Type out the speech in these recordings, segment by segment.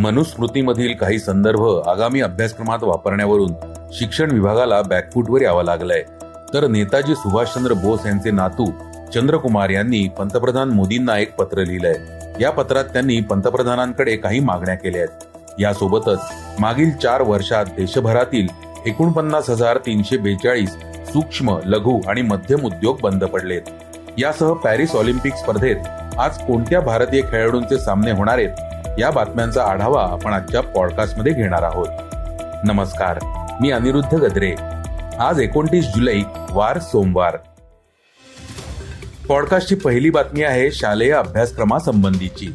मनुस्मृतीमधील काही संदर्भ आगामी अभ्यासक्रमात वापरण्यावरून शिक्षण विभागाला बॅकफूटवर यावं लागलंय. तर नेताजी सुभाषचंद्र बोस यांचे नातू चंद्रकुमार यांनी पंतप्रधान मोदींना एक पत्र लिहिलंय. या पत्रात त्यांनी पंतप्रधानांकडे काही मागण्या केल्या आहेत. यासोबतच मागील चार वर्षात देशभरातील एकोणपन्नास हजार तीनशे बेचाळीस सूक्ष्म लघु आणि मध्यम उद्योग बंद पडलेत. यासह पॅरिस ऑलिम्पिक स्पर्धेत आज कोणत्या भारतीय खेळाडूंचे सामने होणार आहेत? या बातम्यांचा आढावा आपण आजच्या पॉडकास्टमध्ये घेणार आहोत. नमस्कार मी अनिरुद्ध गद्रे. आज एकोणतीस जुलै वार सोमवार. पॉडकास्टची पहिली बातमी आहे शालेय अभ्यासक्रमासंबंधीची.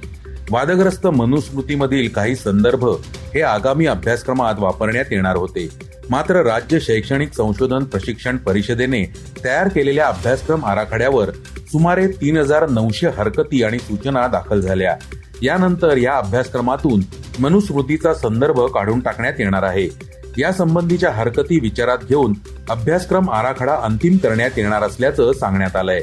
वादग्रस्त मनुस्मृतीमधील काही संदर्भ हे आगामी अभ्यासक्रमात वापरण्यात येणार होते. मात्र राज्य शैक्षणिक संशोधन प्रशिक्षण परिषदेने तयार केलेल्या अभ्यासक्रम आराखड्यावर सुमारे तीन हजार नऊशे हरकती आणि सूचना दाखल झाल्या. यानंतर या अभ्यासक्रमातून मनुस्मृतीचा संदर्भ काढून टाकण्यात येणार आहे. या संबंधीच्या हरकती विचारात घेऊन अभ्यासक्रम आराखडा अंतिम करण्यात येणार असल्याचं सांगण्यात आलंय.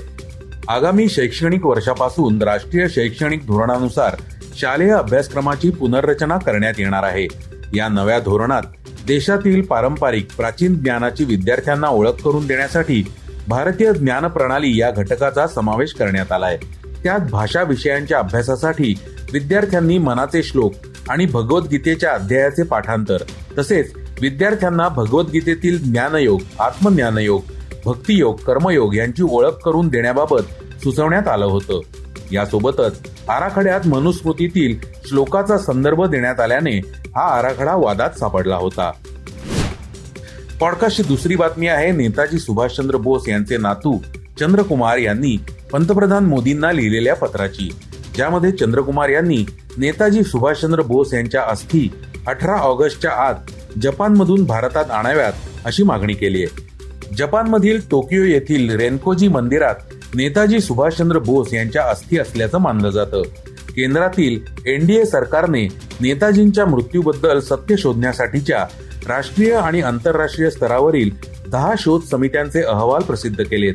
आगामी शैक्षणिक वर्षापासून राष्ट्रीय शैक्षणिक धोरणानुसार शालेय अभ्यासक्रमाची पुनर्रचना करण्यात येणार आहे. या नव्या धोरणात देशातील पारंपरिक प्राचीन ज्ञानाची विद्यार्थ्यांना ओळख करून देण्यासाठी भारतीय ज्ञान प्रणाली या घटकाचा समावेश करण्यात आलाय. त्यात भाषा विषयांच्या अभ्यासासाठी विद्यार्थ्यांनी मनाचे श्लोक आणि भगवद्गीतेच्या अध्यायाचे पाठांतर तसेच विद्यार्थ्यांना भगवद्गीतेतील ज्ञानयोग आत्मज्ञानयोग भक्तियोग कर्मयोग यांची ओळख करून देण्याबाबत सुचवण्यात आलं होतं. यासोबतच आराखड्यात मनुस्मृतीतील श्लोकाचा संदर्भ देण्यात आल्याने हा आराखडा वादात सापडला होता. पॉडकास्टची दुसरी बातमी आहे नेताजी सुभाषचंद्र बोस यांचे नातू चंद्रकुमार यांनी पंतप्रधान मोदींना लिहिलेल्या पत्राची ज्यामध्ये चंद्रकुमार यांनी नेताजी सुभाषचंद्र बोस यांच्या अस्थी अठरा ऑगस्टच्या आत जपानमधून भारतात आणाव्यात अशी मागणी केली आहे. जपानमधील टोकियो येथील रेनकोजी मंदिरात नेताजी सुभाषचंद्र बोस यांच्या अस्थी असल्याचं मानलं जातं. केंद्रातील एनडीए सरकारने नेताजींच्या मृत्यूबद्दल सत्य शोधण्यासाठीच्या राष्ट्रीय आणि आंतरराष्ट्रीय स्तरावरील दहा शोध समित्यांचे अहवाल प्रसिद्ध केलेत.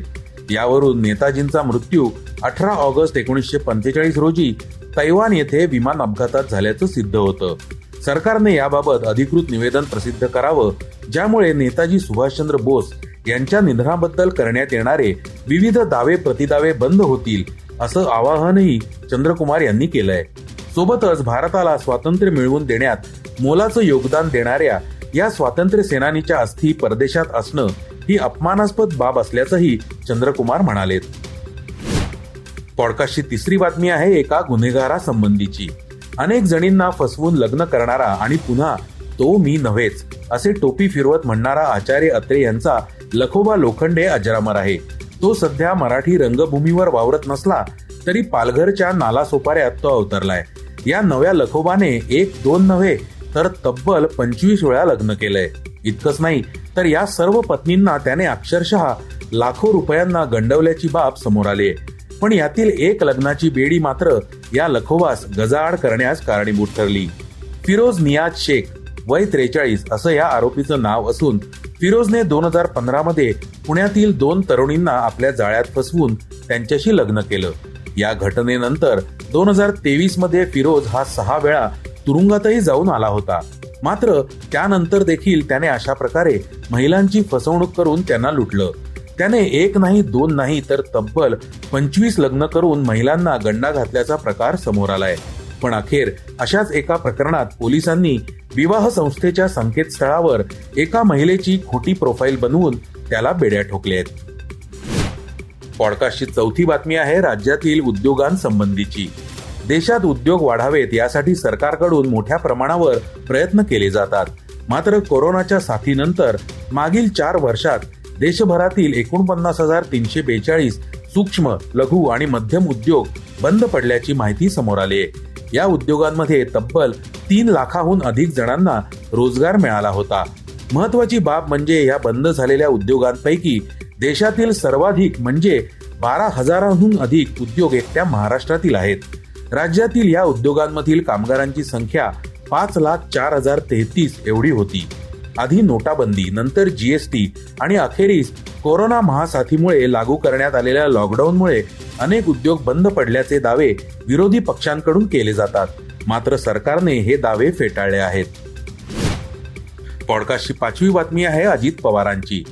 यावरून नेताजींचा मृत्यू अठरा ऑगस्ट एकोणीसशे पंचेचाळीस रोजी तैवान येथे विमान अपघातात झाल्याचं सिद्ध होतं. सरकारने याबाबत अधिकृत निवेदन प्रसिद्ध करावं ज्यामुळे नेताजी सुभाषचंद्र बोस यांच्या निधनाबद्दल करण्यात येणारे विविध दावे प्रतिदावे बंद होतील असं आवाहनही चंद्रकुमार यांनी केलंय. सोबतच भारताला स्वातंत्र्य मिळवून देण्यात मोलाचं योगदान देणाऱ्या या स्वातंत्र्य सेनानीच्या अस्थी परदेशात असणं ही अपमानास्पद बाब असल्याचंही चंद्रकुमार म्हणालेत. पॉडकास्टची तिसरी बातमी आहे एका गुन्हेगारासंबंधीची. अनेक जणींना फसवून लग्न करणारा आणि पुन्हा तो मी नव्हेच असे टोपी फिरवत म्हणणारा आचार्य अत्रे यांचा लखोबा लोखंडे अजरामर आहे. तो सध्या मराठी रंगभूमीवर वावरत नसला तरी पालघरच्या नालासोपाऱ्यात तो अवतरलाय. या नव्या लखोबाने एक दोन नव्हे तर तब्बल पंचवीस वेळा लग्न केलंय. इतकंच नाही तर या सर्व पत्नींना त्याने अक्षरशः लाखो रुपयांना गंडवल्याची बाब समोर आली. पण यातील एक लग्नाची बेडी मात्र या लखोवास गजाआड करण्यास कारणीभूत ठरली. फिरोज नियाज शेख वय त्रेचाळीस असं या आरोपीचं नाव असून फिरोजने दोन हजार पंधरा मध्ये पुण्यातील दोन तरुणींना आपल्या जाळ्यात फसवून त्यांच्याशी लग्न केलं. या घटनेनंतर दोन हजार तेवीसमध्ये फिरोज हा सहा वेळा तुरुंगातही जाऊन आला होता. मात्र त्यानंतर देखील त्याने अशा प्रकारे महिलांची फसवणूक करून त्यांना लुटलं. त्याने एक नाही दोन नाही तर तब्बल पंचवीस लग्न करून महिलांना गंडा घातल्याचा प्रकार समोर आलाय. पण अखेर अशाच एका प्रकरणात पोलिसांनी विवाह संस्थेच्या संकेतस्थळावर एका महिलेची खोटी प्रोफाईल बनवून त्याला बेड्या ठोकल्या आहेत. पॉडकास्टची चौथी बातमी आहे राज्यातील उद्योगांसंबंधीची. देशात उद्योग वाढावेत यासाठी सरकारकडून मोठ्या प्रमाणावर प्रयत्न केले जातात. मात्र कोरोनाच्या साथीनंतर मागील चार वर्षात देशभरातील एकोणपन्नास हजार तीनशे बेचाळीस सूक्ष्म लघु आणि मध्यम उद्योग बंद पडल्याची माहिती समोर आली आहे. या उद्योगांमध्ये तब्बल तीन लाखाहून अधिक जणांना रोजगार मिळाला होता. महत्वाची बाब म्हणजे या बंद झालेल्या उद्योगांपैकी देशातील सर्वाधिक म्हणजे बारा हजारांहून अधिक उद्योग एकट्या महाराष्ट्रातील आहेत. राज्यातील या उद्योगांमधील कामगारांची संख्या पाच लाख चार हजार तेहतीस एवढी होती. आधी नोटाबंदी नंतर जीएसटी आणि अखेरीस कोरोना महासाथीमुळे लागू करण्यात आलेल्या लॉकडाऊनमुळे अनेक उद्योग बंद पडल्याचे दावे विरोधी पक्षांकडून केले जातात. मात्र सरकारने हे दावे फेटाळले आहेत. पॉडकास्टची पाचवी बातमी आहे अजित पवारांची.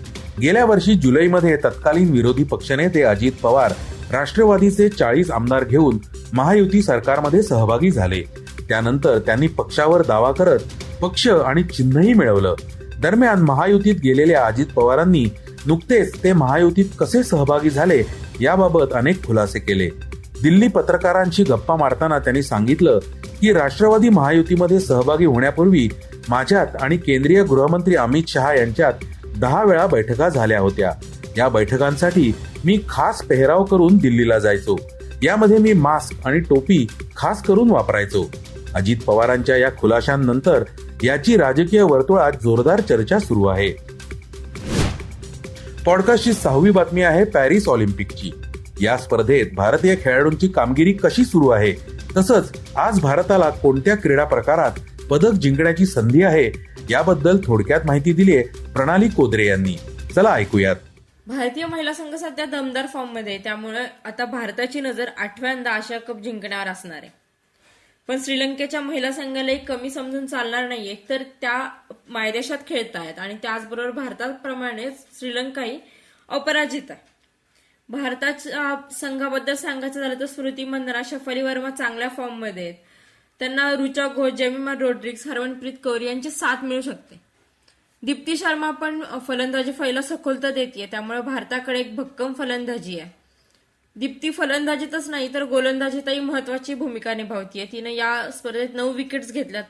गेल्या वर्षी जुलैमध्ये तत्कालीन विरोधी पक्षनेते अजित पवार राष्ट्रवादीचे चाळीस आमदार घेऊन महायुती सरकारमध्ये सहभागी झाले. त्यानंतर त्यांनी पक्षावर दावा करत पक्ष आणि चिन्हही मिळवलं. दरम्यान महायुतीत गेलेल्या अजित पवारांनी नुकतेच ते महायुतीत कसे सहभागी झाले याबाबत अनेक खुलासे केले. दिल्ली पत्रकारांशी गप्पा मारताना त्यांनी सांगितलं की राष्ट्रवादी महायुतीमध्ये सहभागी होण्यापूर्वी माझ्यात आणि केंद्रीय गृहमंत्री अमित शहा यांच्यात दहा वेळा बैठका झाल्या होत्या. या बैठकांसाठी मी खास पेहराव करून दिल्लीला जायचो. यामध्ये मी मास्क आणि टोपी खास करून वापरायचो. अजित पवारांच्या या खुलाशांनंतर याची राजकीय वर्तुळात जोरदार चर्चा सुरू आहे. पॉडकास्टची सहावी बातमी आहे पॅरिस ऑलिम्पिकची. या स्पर्धेत भारतीय खेळाडूंची कामगिरी कशी सुरू आहे? तसंच आज भारताला कोणत्या क्रीडा प्रकारात पदक जिंकण्याची संधी आहे? याबद्दल थोडक्यात माहिती दिली आहे प्रणाली कोदरे यांनी. चला ऐकूयात. भारतीय महिला संघ सध्या दमदार फॉर्ममध्ये आहे. त्यामुळे आता भारताची नजर आठव्यांदा आशिया कप जिंकण्यावर असणार आहे. पण श्रीलंकेच्या महिला संघालाही कमी समजून चालणार नाहीये. तर त्या मायदेशात खेळत आहेत आणि त्याचबरोबर भारताप्रमाणेच श्रीलंकाही अपराजित आहे. भारताच्या संघाबद्दल सांगायचं झालं तर स्मृती मंदना शफली वर्मा चांगल्या फॉर्ममध्ये आहेत. त्यांना रुचा घोष जेमिमा रोड्रिक्स हरमनप्रीत कौर यांची साथ मिळू शकते. दीप्ती शर्मा पण फलंदाजी फैला सखोलता देते त्यामुळे भारताकडे एक भक्कम फलंदाजी आहे. दीप्ती फलंदाजीतच नाही तर गोलंदाजीतही महत्वाची भूमिका निभावतीये. तिने या स्पर्धेत नऊ विकेट्स घेतल्यात.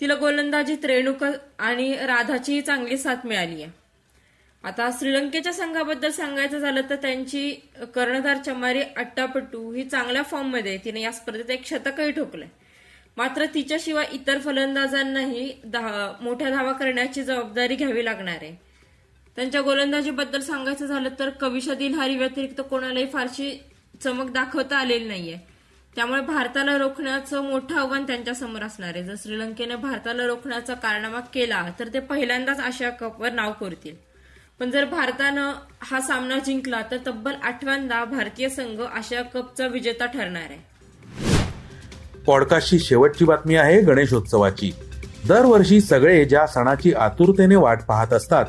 तिला गोलंदाजीत रेणुका आणि राधाचीही चांगली साथ मिळाली आहे आता श्रीलंकेच्या संघाबद्दल सांगायचं झालं तर त्यांची कर्णधार चमारी अट्टापट्टू ही चांगल्या फॉर्ममध्ये आहे तिने या स्पर्धेत एक शतकही ठोकलंय. मात्र तिच्याशिवाय इतर फलंदाजांनाही दहा मोठ्या धावा करण्याची जबाबदारी घ्यावी लागणार आहे. त्यांच्या गोलंदाजीबद्दल सांगायचं झालं तर कविशा दिलहारी व्यतिरिक्त कोणालाही फारशी चमक दाखवता आलेली नाहीये. त्यामुळे भारताला रोखण्याचं मोठं आव्हान त्यांच्यासमोर असणार आहे. जर श्रीलंकेने भारताला रोखण्याचा कारनामा केला तर ते पहिल्यांदाच आशिया कपवर नाव कोरतील. पण जर भारतानं हा सामना जिंकला तर तब्बल आठव्यांदा भारतीय संघ आशिया कपचा विजेता ठरणार आहे. पॉडकास्टची शेवटची बातमी आहे गणेशोत्सवाची. दरवर्षी सगळे ज्या सणाची आतुरतेने वाट पाहत असतात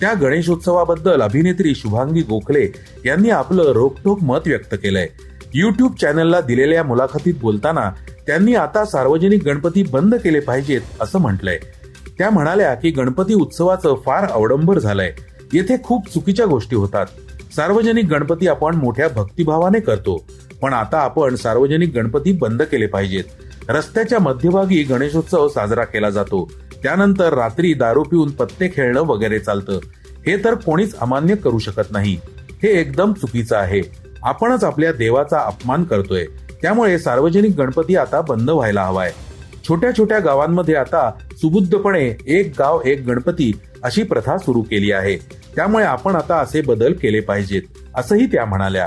त्या गणेशोत्सवाबद्दल अभिनेत्री शुभांगी गोखले यांनी आपलं रोखोक मत व्यक्त केलंय. युट्यूब चॅनलला दिलेल्या मुलाखतीत बोलताना त्यांनी आता सार्वजनिक गणपती बंद केले पाहिजेत असं म्हटलंय. त्या म्हणाल्या की गणपती उत्सवाचं फार अवडंबर झालंय. येथे खूप चुकीच्या गोष्टी होतात. सार्वजनिक गणपती आपण मोठ्या भक्तिभावाने करतो. पण आता आपण सार्वजनिक गणपती बंद केले पाहिजेत. रस्त्याच्या मध्यभागी गणेशोत्सव साजरा केला जातो. त्यानंतर रात्री दारू पिऊन पत्ते खेळणं वगैरे चालतं. हे तर कोणीच अमान्य करू शकत नाही. हे एकदम चुकीचं आहे. आपणच आपल्या देवाचा अपमान करतोय. त्यामुळे सार्वजनिक गणपती आता बंद व्हायला हवाय. छोट्या छोट्या गावांमध्ये आता सुबुद्धपणे एक गाव एक गणपती अशी प्रथा सुरू केली आहे. त्यामुळे आपण आता असे बदल केले पाहिजेत असंही त्या म्हणाल्या.